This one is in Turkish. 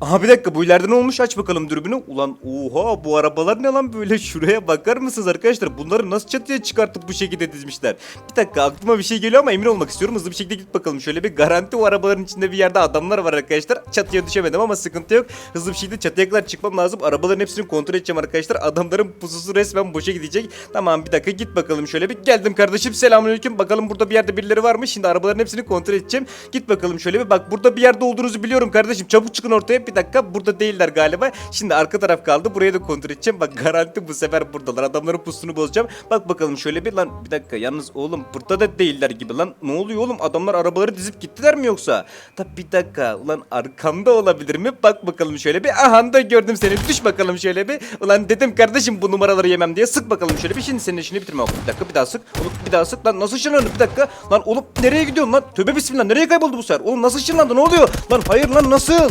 Aha bir dakika bu ileride ne olmuş aç bakalım dürbünü. Ulan oha bu arabalar ne lan böyle şuraya bakar mısınız arkadaşlar? Bunları nasıl çatıya çıkartıp bu şekilde dizmişler? Bir dakika aklıma bir şey geliyor ama emin olmak istiyorum. Hızlı bir şekilde git bakalım. Şöyle bir garanti o arabaların içinde bir yerde adamlar var arkadaşlar. Çatıya düşemedim ama sıkıntı yok. Hızlı bir şekilde çatıya kadar çıkmam lazım. Arabaların hepsini kontrol edeceğim arkadaşlar. Adamların pususu resmen boşa gidecek. Tamam bir dakika git bakalım şöyle bir. Geldim kardeşim selamünaleyküm. Bakalım burada bir yerde birileri var mı? Şimdi arabaların hepsini kontrol edeceğim. Git bakalım şöyle bir. Bak burada bir yerde olduğunuzu biliyorum kardeşim. Çabuk çıkın ortaya. Bir dakika burada değiller galiba. Şimdi arka taraf kaldı. Burayı da kontrol edeceğim. Bak garanti bu sefer buradalar. Adamların pusunu bozacağım. Bak bakalım şöyle bir lan. Bir dakika yalnız oğlum burada da değiller gibi lan. Ne oluyor oğlum? Adamlar arabaları dizip gittiler mi yoksa? Tabi bir dakika. Ulan arkamda olabilir mi? Bak bakalım şöyle bir. Aha da gördüm seni. Düş bakalım şöyle bir. Ulan dedim kardeşim bu numaraları yemem diye. Sık bakalım şöyle bir. Şimdi senin işini bitirme. Bir dakika bir daha sık. Oğlum bir daha sık. Lan nasıl ışınlandı? Bir dakika. Lan oğlum nereye gidiyorsun lan? Tövbe bismillah. Nereye kayboldu bu sefer? Oğlum nasıl ışınlandı? Ne oluyor? Lan hayır lan nasıl?